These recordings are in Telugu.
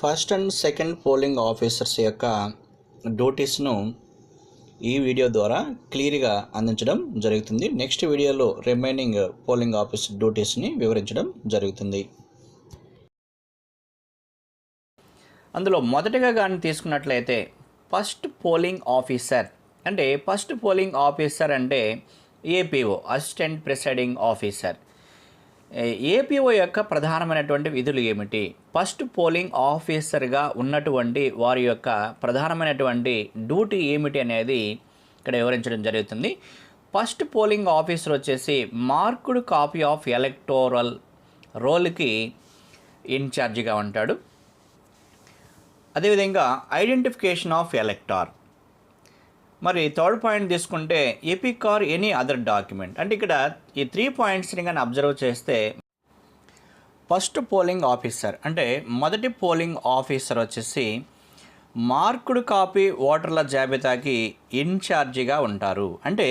First and second polling officers యొక్క డ్యూటీస్ను ఈ వీడియో ద్వారా క్లియర్గా అందించడం జరుగుతుంది. నెక్స్ట్ వీడియోలో రిమైనింగ్ పోలింగ్ ఆఫీసర్ డ్యూటీస్ని వివరించడం జరుగుతుంది. అందులో మొదటగా కానీ తీసుకున్నట్లయితే ఫస్ట్ పోలింగ్ ఆఫీసర్ అంటే ఫస్ట్ పోలింగ్ ఆఫీసర్ అంటే APO assistant presiding officer. APO యొక్క ప్రధానమైనటువంటి విధులు ఏమిటి? ఫస్ట్ పోలింగ్ ఆఫీసర్గా ఉన్నటువంటి వారి యొక్క ప్రధానమైనటువంటి డ్యూటీ ఏమిటి అనేది ఇక్కడ వివరించడం జరుగుతుంది. ఫస్ట్ పోలింగ్ ఆఫీసర్ వచ్చేసి మార్కుడ్ కాపీ ఆఫ్ ఎలక్టోరల్ రోల్కి ఇన్ఛార్జిగా ఉంటాడు. అదేవిధంగా ఐడెంటిఫికేషన్ ఆఫ్ ఎలక్టార్. మరి థర్డ్ పాయింట్ తీసుకుంటే EPIC or any other document. అంటే ఇక్కడ ఈ త్రీ పాయింట్స్ని కానీ అబ్జర్వ్ చేస్తే ఫస్ట్ పోలింగ్ ఆఫీసర్ అంటే మొదటి పోలింగ్ ఆఫీసర్ వచ్చేసి మార్కుడు కాపీ ఓటర్ల జాబితాకి ఇన్ఛార్జిగా ఉంటారు. అంటే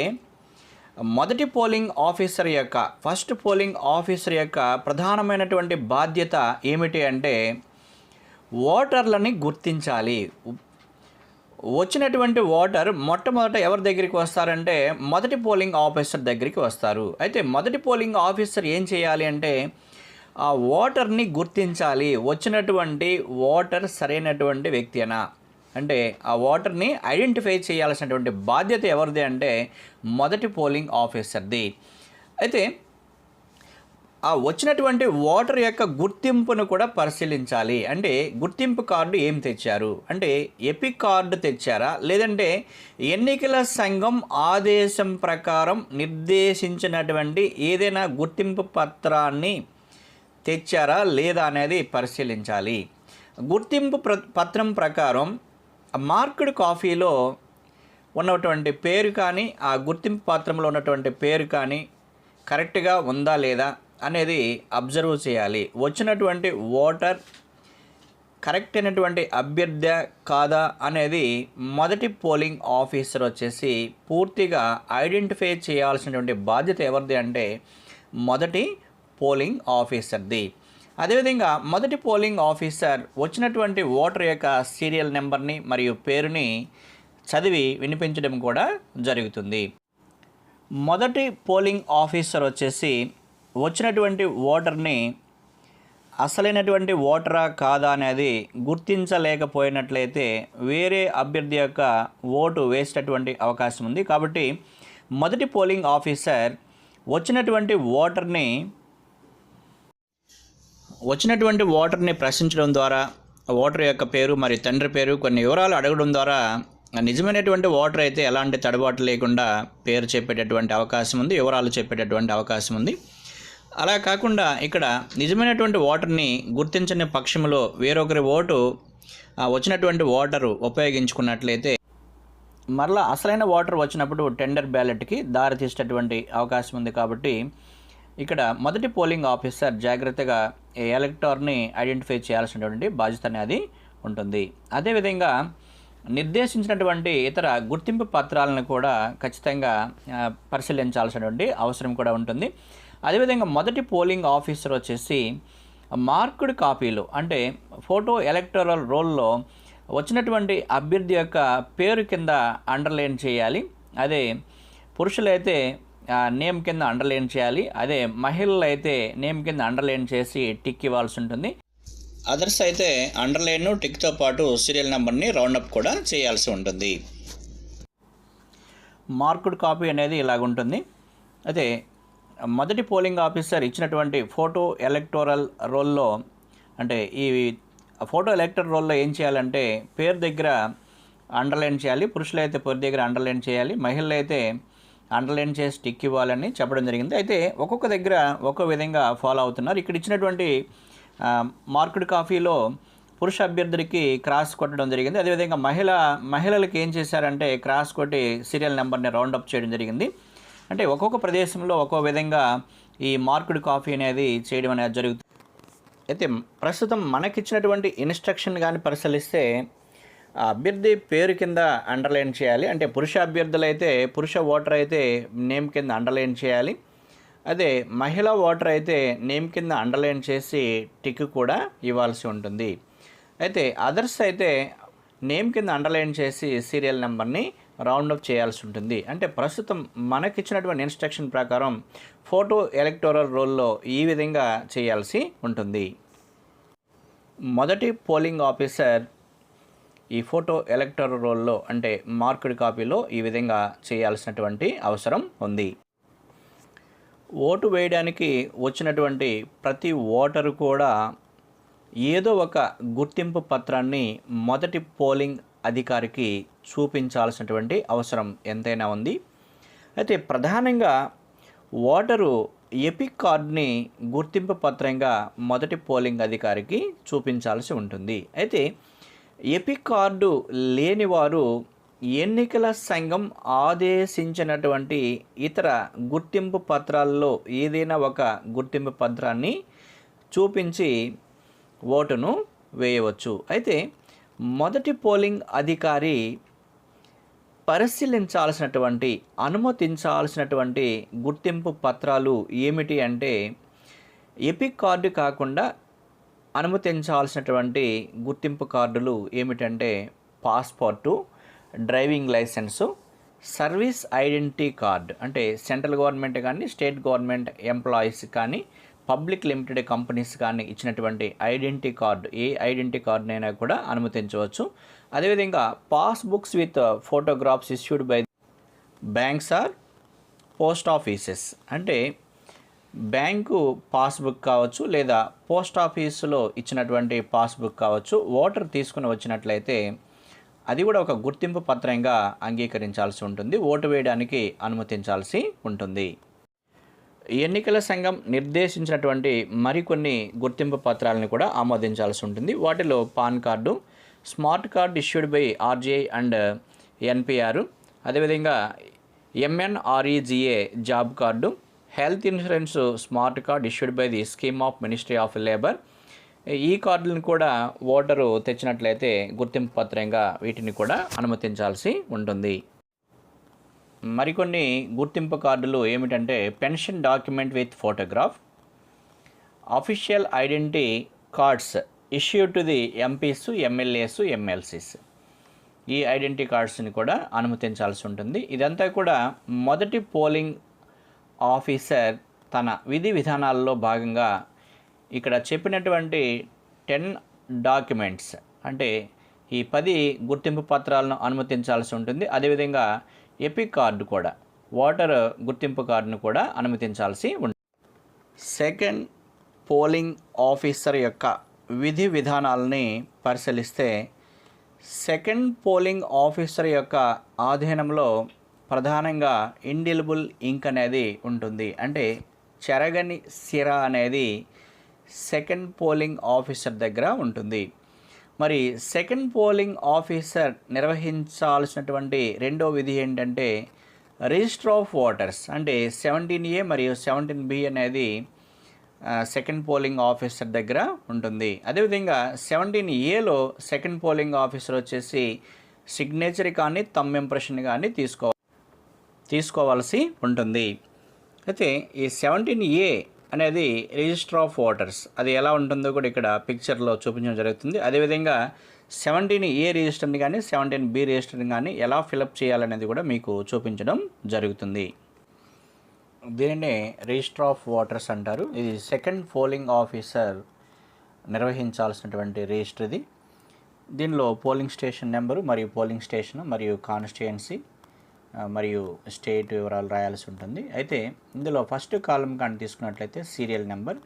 మొదటి పోలింగ్ ఆఫీసర్ యొక్క ఫస్ట్ పోలింగ్ ఆఫీసర్ యొక్క ప్రధానమైనటువంటి బాధ్యత ఏమిటి అంటే ఓటర్లని గుర్తించాలి. వచ్చినటువంటి ఓటర్ మొట్టమొదట ఎవరి దగ్గరికి వస్తారంటే మొదటి పోలింగ్ ఆఫీసర్ దగ్గరికి వస్తారు. అయితే మొదటి పోలింగ్ ఆఫీసర్ ఏం చేయాలి అంటే ఆ ఓటర్ని గుర్తించాలి. వచ్చినటువంటి ఓటర్ సరైనటువంటి వ్యక్తినా అంటే ఆ ఓటర్ని ఐడెంటిఫై చేయాల్సినటువంటి బాధ్యత ఎవరిది అంటే మొదటి పోలింగ్ ఆఫీసర్ది. అయితే ఆ వచ్చినటువంటి ఓటర్ యొక్క గుర్తింపును కూడా పరిశీలించాలి. అంటే గుర్తింపు కార్డు ఏం తెచ్చారు? అంటే ఎపిక్ కార్డు తెచ్చారా? లేదంటే ఎన్నికల సంఘం ఆదేశం ప్రకారం నిర్దేశించినటువంటి ఏదైనా గుర్తింపు పత్రాన్ని తెచ్చారా లేదా అనేది పరిశీలించాలి. గుర్తింపు ప్ర పత్రం ప్రకారం మార్క్డ్ కాఫీలో ఉన్నటువంటి పేరు కానీ ఆ గుర్తింపు పత్రంలో ఉన్నటువంటి పేరు కానీ కరెక్ట్గా ఉందా లేదా? అనేది అబ్జర్వ్ చేయాలి. వచ్చినటువంటి ఓటర్ కరెక్ట్ అయినటువంటి అభ్యర్థి కాదా అనేది మొదటి పోలింగ్ ఆఫీసర్ వచ్చేసి పూర్తిగా ఐడెంటిఫై చేయాల్సినటువంటి బాధ్యత ఎవరిది అంటే మొదటి పోలింగ్ ఆఫీసర్ది. అదేవిధంగా మొదటి పోలింగ్ ఆఫీసర్ వచ్చినటువంటి ఓటర్ యొక్క సీరియల్ నెంబర్ని మరియు పేరుని చదివి వినిపించడం కూడా జరుగుతుంది. మొదటి పోలింగ్ ఆఫీసర్ వచ్చేసి వచ్చినటువంటి ఓటర్ని అసలైనటువంటి ఓటరా కాదా అనేది గుర్తించలేకపోయినట్లయితే వేరే అభ్యర్థి యొక్క ఓటు వేసేటటువంటి అవకాశం ఉంది. కాబట్టి మొదటి పోలింగ్ ఆఫీసర్ వచ్చినటువంటి ఓటర్ని వచ్చినటువంటి ఓటర్ని ప్రశ్నించడం ద్వారా ఓటర్ యొక్క పేరు మరి తండ్రి పేరు కొన్ని వివరాలు అడగడం ద్వారా నిజమైనటువంటి ఓటర్ అయితే ఎలాంటి తడబాటు లేకుండా పేరు చెప్పేటటువంటి అవకాశం ఉంది వివరాలు చెప్పేటటువంటి అవకాశం ఉంది. అలా కాకుండా ఇక్కడ నిజమైనటువంటి ఓటర్ని గుర్తించని పక్షంలో వేరొకరి ఓటు వచ్చినటువంటి ఓటరు ఉపయోగించుకున్నట్లయితే మరలా అసలైన ఓటర్ వచ్చినప్పుడు టెండర్ బ్యాలెట్కి దారితీసేటటువంటి అవకాశం ఉంది కాబట్టి ఇక్కడ మొదటి పోలింగ్ ఆఫీసర్ జాగ్రత్తగా ఎలక్టర్ని ఐడెంటిఫై చేయాల్సినటువంటి బాధ్యత అనేది ఉంటుంది. అదేవిధంగా నిర్దేశించినటువంటి ఇతర గుర్తింపు పత్రాలను కూడా ఖచ్చితంగా పరిశీలించాల్సినటువంటి అవసరం కూడా ఉంటుంది. అదేవిధంగా మొదటి పోలింగ్ ఆఫీసర్ వచ్చేసి మార్కుడ్ కాపీలు అంటే ఫోటో ఎలక్టోరల్ రోల్లో వచ్చినటువంటి అభ్యర్థి యొక్క పేరు కింద అండర్లైన్ చేయాలి. అదే పురుషులైతే నేమ్ కింద అండర్లైన్ చేయాలి. అదే మహిళలు అయితే నేమ్ కింద అండర్లైన్ చేసి టిక్ ఇవ్వాల్సి ఉంటుంది. అదర్స్ అయితే అండర్లైన్ టిక్తో పాటు సీరియల్ నెంబర్ని రౌండప్ కూడా చేయాల్సి ఉంటుంది. మార్కుడ్ కాపీ అనేది ఇలాగుంటుంది. అయితే మొదటి పోలింగ్ ఆఫీసర్ ఇచ్చినటువంటి ఫోటో ఎలక్టోరల్ రోల్లో అంటే ఈ ఫోటో ఎలక్టర్ రోల్లో ఏం చేయాలంటే పేరు దగ్గర అండర్లైన్ చేయాలి పురుషులైతే పేరు దగ్గర అండర్లైన్ చేయాలి మహిళలు అయితే అండర్లైన్ చేసి టిక్ ఇవ్వాలని చెప్పడం జరిగింది. అయితే ఒక్కొక్క దగ్గర ఒక్కో విధంగా ఫాలో అవుతున్నారు. ఇక్కడ ఇచ్చినటువంటి మార్కెట్ కాఫీలో పురుష అభ్యర్థికి క్రాస్ కొట్టడం జరిగింది. అదేవిధంగా మహిళ మహిళలకు ఏం చేశారంటే క్రాస్ కొట్టి సీరియల్ నెంబర్ని రౌండప్ చేయడం జరిగింది. అంటే ఒక్కొక్క ప్రదేశంలో ఒక్కో విధంగా ఈ మార్కుడ్ కాఫీ అనేది చేయడం అనేది జరుగుతుంది. అయితే ప్రస్తుతం మనకిచ్చినటువంటి ఇన్స్ట్రక్షన్ కానీ పరిశీలిస్తే అభ్యర్థి పేరు కింద అండర్లైన్ చేయాలి. అంటే పురుష అభ్యర్థులు అయితే పురుష ఓటర్ అయితే నేమ్ కింద అండర్లైన్ చేయాలి. అదే మహిళ ఓటర్ అయితే నేమ్ కింద అండర్లైన్ చేసి టిక్ కూడా ఇవ్వాల్సి ఉంటుంది. అయితే అదర్స్ అయితే నేమ్ కింద అండర్లైన్ చేసి సీరియల్ నెంబర్ని రౌండ్ అప్ చేయాల్సి ఉంటుంది. అంటే ప్రస్తుతం మనకిచ్చినటువంటి ఇన్స్ట్రక్షన్ ప్రకారం ఫోటో ఎలక్టోరల్ రోల్లో ఈ విధంగా చేయాల్సి ఉంటుంది. మొదటి పోలింగ్ ఆఫీసర్ ఈ ఫోటో ఎలక్టోరల్ రోల్లో అంటే మార్కెడ్ కాపీలో ఈ విధంగా చేయాల్సినటువంటి అవసరం ఉంది. ఓటు వేయడానికి వచ్చినటువంటి ప్రతి ఓటరు కూడా ఏదో ఒక గుర్తింపు పత్రాన్ని మొదటి పోలింగ్ అధికారికి చూపించాల్సినటువంటి అవసరం ఎంతైనా ఉంది. అయితే ప్రధానంగా ఓటరు ఎపిక్ కార్డ్ని గుర్తింపు పత్రంగా మొదటి పోలింగ్ అధికారికి చూపించాల్సి ఉంటుంది. అయితే ఎపిక్ కార్డు లేనివారు ఎన్నికల సంఘం ఆదేశించినటువంటి ఇతర గుర్తింపు పత్రాల్లో ఏదైనా ఒక గుర్తింపు పత్రాన్ని చూపించి ఓటును వేయవచ్చు. అయితే మొదటి పోలింగ్ అధికారి పరిశీలించాల్సినటువంటి అనుమతించాల్సినటువంటి గుర్తింపు పత్రాలు ఏమిటి అంటే ఎపిక్ కార్డు కాకుండా అనుమతించాల్సినటువంటి గుర్తింపు కార్డులు ఏమిటంటే passport driving licence service identity card. అంటే సెంట్రల్ గవర్నమెంట్ కానీ స్టేట్ గవర్నమెంట్ ఎంప్లాయీస్ కానీ పబ్లిక్ లిమిటెడ్ కంపెనీస్ కానీ ఇచ్చినటువంటి ఐడెంటిటీ కార్డు ఏ ఐడెంటిటీ కార్డునైనా కూడా అనుమతించవచ్చు. అదేవిధంగా passbooks with photographs issued by banks or post offices. అంటే బ్యాంకు పాస్బుక్ కావచ్చు లేదా పోస్ట్ ఆఫీసులో ఇచ్చినటువంటి పాస్బుక్ కావచ్చు ఓటర్ తీసుకుని వచ్చినట్లయితే అది కూడా ఒక గుర్తింపు పత్రంగా అంగీకరించాల్సి ఉంటుంది ఓటు వేయడానికి అనుమతించాల్సి ఉంటుంది. ఎన్నికల సంఘం నిర్దేశించినటువంటి మరికొన్ని గుర్తింపు పత్రాలను కూడా ఆమోదించాల్సి ఉంటుంది. వాటిలో PAN card smart card issued by RGI and NPR అదేవిధంగా MNREGA job card health insurance smart card issued by the scheme of ministry of labour. ఈ కార్డులను కూడా ఓటరు తెచ్చినట్లయితే గుర్తింపు పత్రంగా వీటిని కూడా అనుమతించాల్సి ఉంటుంది. మరికొన్ని గుర్తింపు కార్డులు ఏమిటంటే pension document with photograph official identity cards issue to the MPs MLAs MLCs. ఈ ఐడెంటిటీ కార్డ్స్ని కూడా అనుమతించాల్సి ఉంటుంది. ఇదంతా కూడా మొదటి పోలింగ్ ఆఫీసర్ తన విధి విధానాల్లో భాగంగా ఇక్కడ చెప్పినటువంటి టెన్ డాక్యుమెంట్స్ అంటే ఈ పది గుర్తింపు పత్రాలను అనుమతించాల్సి ఉంటుంది. అదేవిధంగా ఎపిక్ కార్డు కూడా ఓటర్ గుర్తింపు కార్డును కూడా అనుమతించాల్సి ఉంటుంది సెకండ్ పోలింగ్ ఆఫీసర్ యొక్క విధి విధానాలని పరిశీలిస్తే సెకండ్ పోలింగ్ ఆఫీసర్ యొక్క ఆధీనంలో ప్రధానంగా ఇండిలిబుల్ ఇంక్ అనేది ఉంటుంది. అంటే చెరగని సిర అనేది సెకండ్ పోలింగ్ ఆఫీసర్ దగ్గర ఉంటుంది. మరి సెకండ్ పోలింగ్ ఆఫీసర్ నిర్వహించాల్సినటువంటి రెండో విధి ఏంటంటే రిజిస్టర్ ఆఫ్ ఓటర్స్ అంటే సెవెంటీన్ ఏ మరియు సెవెంటీన్ బి అనేది సెకండ్ పోలింగ్ ఆఫీసర్ దగ్గర ఉంటుంది. అదేవిధంగా సెవెంటీన్ ఏలో సెకండ్ పోలింగ్ ఆఫీసర్ వచ్చేసి సిగ్నేచర్ కానీ తమ్ ఇంప్రెషన్ కానీ తీసుకో తీసుకోవాల్సి ఉంటుంది. అయితే ఈ సెవెంటీన్ ఏ అనేది రిజిస్టర్ ఆఫ్ ఓటర్స్. అది ఎలా ఉంటుందో కూడా ఇక్కడ పిక్చర్లో చూపించడం జరుగుతుంది. అదేవిధంగా సెవెంటీన్ ఏ రిజిస్టర్ని కానీ సెవెంటీన్ బి రిజిస్టర్ని కానీ ఎలా ఫిలప్ చేయాలనేది కూడా మీకు చూపించడం జరుగుతుంది. దీనినే రిజిస్టర్ ఆఫ్ ఓటర్స్ అంటారు. ఇది సెకండ్ పోలింగ్ ఆఫీసర్ నిర్వహించాల్సినటువంటి రిజిస్టర్ ఇది. దీనిలో పోలింగ్ స్టేషన్ నెంబరు మరియు పోలింగ్ స్టేషన్ మరియు కాన్స్టిట్యుయెన్సీ. మరియు స్టేట్ వివరాలు రాయాల్సి ఉంటుంది. అయితే ఇందులో ఫస్ట్ కాలం కానీ తీసుకున్నట్లయితే సీరియల్ నెంబర్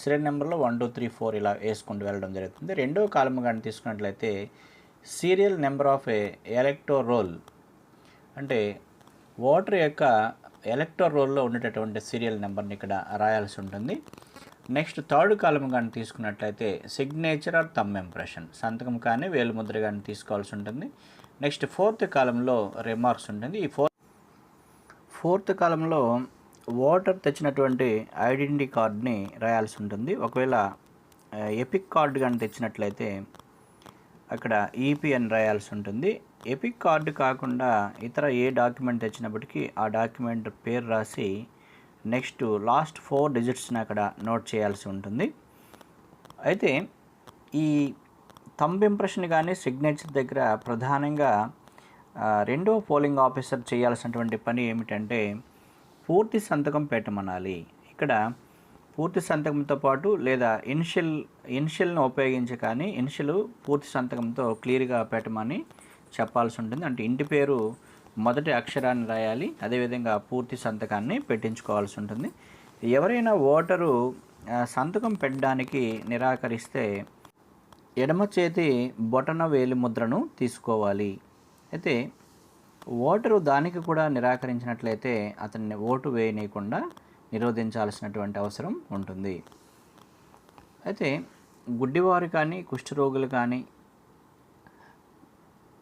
సీరియల్ నెంబర్లో వన్ టూ త్రీ ఫోర్ ఇలా వేసుకుంటూ వెళ్ళడం జరుగుతుంది. రెండో కాలం కానీ తీసుకున్నట్లయితే serial number of a electoral roll అంటే ఓటర్ యొక్క ఎలక్టర్ రోల్లో ఉండేటటువంటి సీరియల్ నెంబర్ని ఇక్కడ రాయాల్సి ఉంటుంది. నెక్స్ట్ థర్డ్ కాలం కానీ తీసుకున్నట్లయితే సిగ్నేచర్ ఆర్ తమ్ ఇంప్రెషన్ సంతకం కానీ వేలుముద్ర కానీ తీసుకోవాల్సి ఉంటుంది. నెక్స్ట్ ఫోర్త్ కాలంలో రిమార్క్స్ ఉంటుంది. ఈ ఫోర్త్ ఫోర్త్ కాలంలో ఓటర్ తెచ్చినటువంటి ఐడెంటిటీ కార్డ్ని రాయాల్సి ఉంటుంది. ఒకవేళ ఎపిక్ కార్డు కానీ తెచ్చినట్లయితే అక్కడ ఈపీ అని రాయాల్సి ఉంటుంది. ఎపిక్ కార్డు కాకుండా ఇతర ఏ డాక్యుమెంట్ తెచ్చినప్పటికీ ఆ డాక్యుమెంట్ పేరు రాసి నెక్స్ట్ లాస్ట్ ఫోర్ డిజిట్స్ని అక్కడ నోట్ చేయాల్సి ఉంటుంది. అయితే ఈ థంబ్ ఇంప్రెషన్ కానీ సిగ్నేచర్ దగ్గర ప్రధానంగా రెండో పోలింగ్ ఆఫీసర్ చేయాల్సినటువంటి పని ఏమిటంటే పూర్తి సంతకం పెట్టమనాలి. ఇక్కడ పూర్తి సంతకంతో పాటు లేదా ఇనిషియల్ ఇన్షియల్ని ఉపయోగించి కానీ ఇనిషియల్ పూర్తి సంతకంతో క్లియర్గా పెట్టమని చెప్పాల్సి ఉంటుంది అంటే ఇంటి పేరు మొదటి అక్షరాన్ని రాయాలి. అదేవిధంగా పూర్తి సంతకాన్ని పెట్టించుకోవాల్సి ఉంటుంది ఎవరైనా ఓటరు సంతకం పెట్టడానికి నిరాకరిస్తే ఎడమ చేతి బొటన వేలి ముద్రను తీసుకోవాలి. అయితే ఓటరు దానికి కూడా నిరాకరించినట్లయితే అతన్ని ఓటు వేయనీయకుండా నిరోధించాల్సినటువంటి అవసరం ఉంటుంది. అయితే గుడ్డివారు కానీ కుష్ఠరోగులు కానీ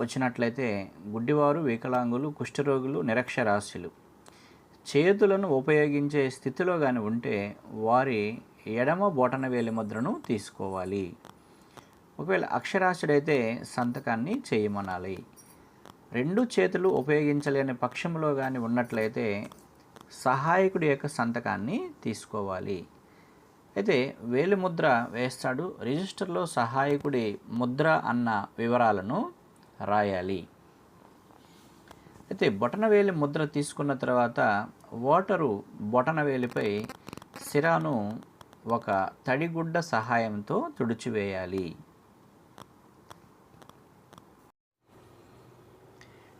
వచ్చినట్లయితే గుడ్డివారు వికలాంగులు కుష్ఠరోగులు నిరక్షరాస్యులు చేతులను ఉపయోగించే స్థితిలో కానీ ఉంటే వారి ఎడమ బొటన వేలి ముద్రను తీసుకోవాలి. ఒకవేళ అక్షరాస్యుడైతే సంతకాన్ని చేయమనాలి. రెండు చేతులు ఉపయోగించలేని పక్షంలో కానీ ఉన్నట్లయితే సహాయకుడి యొక్క సంతకాన్ని తీసుకోవాలి. అయితే వేలి ముద్ర వేస్తాడు. రిజిస్టర్లో సహాయకుడి ముద్ర అన్న వివరాలను రాయాలి. అయితే బొటనవేలి ముద్ర తీసుకున్న తర్వాత ఓటరు బొటనవేలిపై సిరాను ఒక తడిగుడ్డ సహాయంతో తుడిచివేయాలి.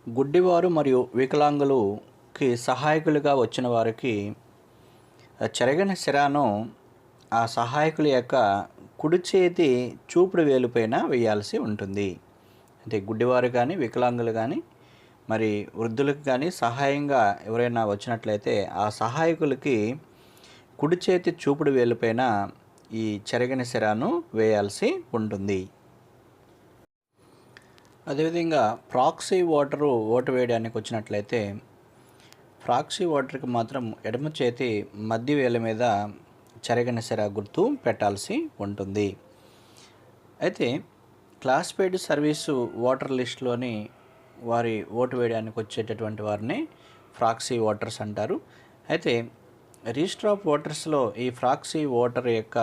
గుడ్డివారు మరియు వికలాంగులుకి సహాయకులుగా వచ్చిన వారికి చెరగని సిరాను ఆ సహాయకుల యొక్క కుడి చేతి చూపుడు వేలుపైన వేయాల్సి ఉంటుంది. అంటే గుడ్డివారు కానీ వికలాంగులు కానీ మరి వృద్ధులకు కానీ సహాయంగా ఎవరైనా వచ్చినట్లయితే ఆ సహాయకులకి కుడి చేతి చూపుడు వేలుపైన ఈ చెరగని సిరాను వేయాల్సి ఉంటుంది. అదేవిధంగా ప్రాక్సీ ఓటరు ఓటు వేయడానికి వచ్చినట్లయితే ప్రాక్సీ ఓటర్కి మాత్రం ఎడమ చేతి మధ్య వేల మీద చెరగని గుర్తు పెట్టాల్సి ఉంటుంది. అయితే క్లాస్ పెయిడ్ సర్వీసు ఓటర్ లిస్టులోని వారి ఓటు వేయడానికి వచ్చేటటువంటి వారిని ఫ్రాక్సీ ఓటర్స్ అంటారు. అయితే రిజిస్టర్ ఆఫ్ ఓటర్స్లో ఈ ఫ్రాక్సీ ఓటర్ యొక్క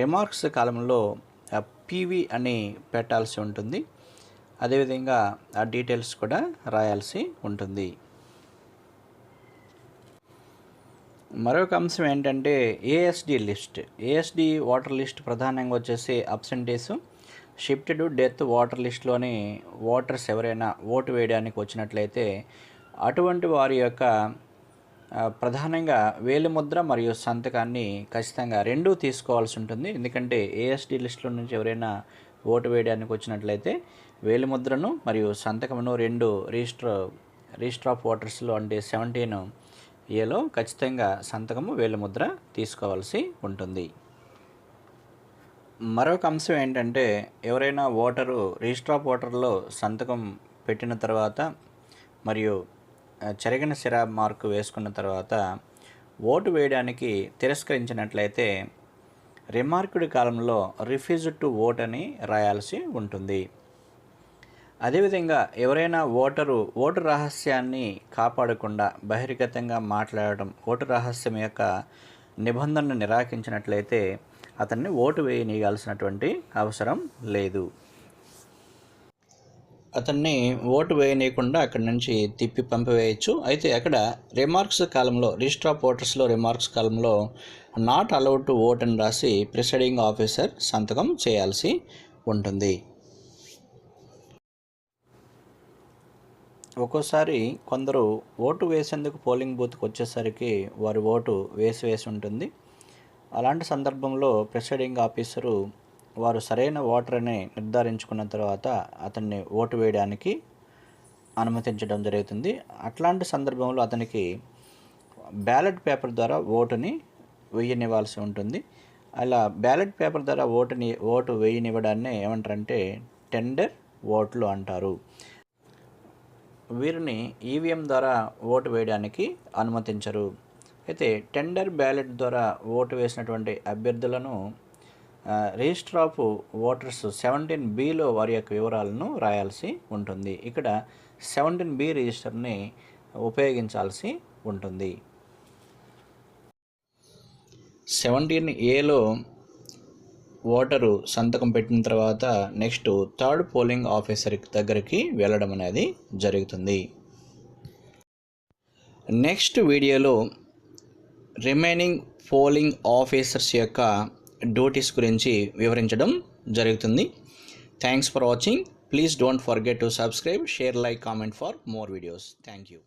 రిమార్క్స్ కాలంలో పీవీ అని పెట్టాల్సి ఉంటుంది. అదేవిధంగా ఆ డీటెయిల్స్ కూడా రాయాల్సి ఉంటుంది. మరొక అంశం ఏంటంటే ASD list. ASD voter list ప్రధానంగా వచ్చేసి అబ్సెంటీస్ షిఫ్టెడ్ డెత్ వాటర్ లిస్ట్లోని ఓటర్స్ ఎవరైనా ఓటు వేయడానికి వచ్చినట్లయితే అటువంటి వారి యొక్క ప్రధానంగా వేలిముద్ర మరియు సంతకాన్ని ఖచ్చితంగా రెండూ తీసుకోవాల్సి ఉంటుంది. ఎందుకంటే ఏఎస్డి లిస్టులో నుంచి ఎవరైనా ఓటు వేయడానికి వచ్చినట్లయితే వేలిముద్రను మరియు సంతకమును రెండు రిజిస్టర్ రిజిస్టర్ ఆఫ్ ఓటర్స్లో అంటే సెవెంటీన్ ఏలో ఖచ్చితంగా సంతకము వేలిముద్ర తీసుకోవాల్సి ఉంటుంది. మరొక అంశం ఏంటంటే ఎవరైనా ఓటరు రిజిస్టర్ ఆఫ్ ఓటర్లో సంతకం పెట్టిన తర్వాత మరియు చెరగిన సిరా మార్కు వేసుకున్న తర్వాత ఓటు వేయడానికి తిరస్కరించినట్లయితే రిమార్క్డ్ కాలంలో రిఫ్యూజ్ టు ఓట్ అని రాయాల్సి ఉంటుంది. అదేవిధంగా ఎవరైనా ఓటరు ఓటు రహస్యాన్ని కాపాడకుండా బహిర్గతంగా మాట్లాడటం ఓటు రహస్యం యొక్క నిబంధనను నిరాకరించినట్లయితే అతన్ని ఓటు వేయనీయాల్సినటువంటి అవసరం లేదు. అతన్ని ఓటు వేయనీయకుండా అక్కడి నుంచి తిప్పి పంపివేయచ్చు. అయితే అక్కడ రిమార్క్స్ కాలంలో రిజిస్టర్ ఆఫ్ ఓటర్స్లో రిమార్క్స్ కాలంలో నాట్ అలౌడ్ టు ఓట్ అని రాసి ప్రిసైడింగ్ ఆఫీసర్ సంతకం చేయాల్సి ఉంటుంది. ఒక్కోసారి కొందరు ఓటు వేసేందుకు పోలింగ్ బూత్కి వచ్చేసరికి వారి ఓటు వేసి వేసి ఉంటుంది. అలాంటి సందర్భంలో ప్రిసైడింగ్ ఆఫీసరు వారు సరైన ఓటర్ని నిర్ధారించుకున్న తర్వాత అతన్ని ఓటు వేయడానికి అనుమతించడం జరుగుతుంది. అట్లాంటి సందర్భంలో అతనికి బ్యాలెట్ పేపర్ ద్వారా ఓటుని వేయనివ్వాల్సి ఉంటుంది. అలా బ్యాలెట్ పేపర్ ద్వారా ఓటుని ఓటు వేయనివ్వడాన్ని ఏమంటారంటే టెండర్ ఓట్లు అంటారు. వీరిని ఈవీఎం ద్వారా ఓటు వేయడానికి అనుమతించరు. అయితే టెండర్ బ్యాలెట్ ద్వారా ఓటు వేసినటువంటి అభ్యర్థులను రిజిస్టర్ ఆఫ్ ఓటర్స్ సెవెంటీన్ బిలో వారి యొక్క వివరాలను రాయాల్సి ఉంటుంది. ఇక్కడ సెవెంటీన్ బి రిజిస్టర్ని ఉపయోగించాల్సి ఉంటుంది. సెవెంటీన్ ఏలో ఓటరు సంతకం పెట్టిన తర్వాత నెక్స్ట్ థర్డ్ పోలింగ్ ఆఫీసర్ దగ్గరికి వెళ్ళడం అనేది జరుగుతుంది. నెక్స్ట్ వీడియోలో రిమైనింగ్ పోలింగ్ ఆఫీసర్స్ యొక్క డ్యూటీస్ గురించి వివరించడం జరుగుతుంది. Thanks for watching. Please don't forget to subscribe share like comment for more videos. Thank you.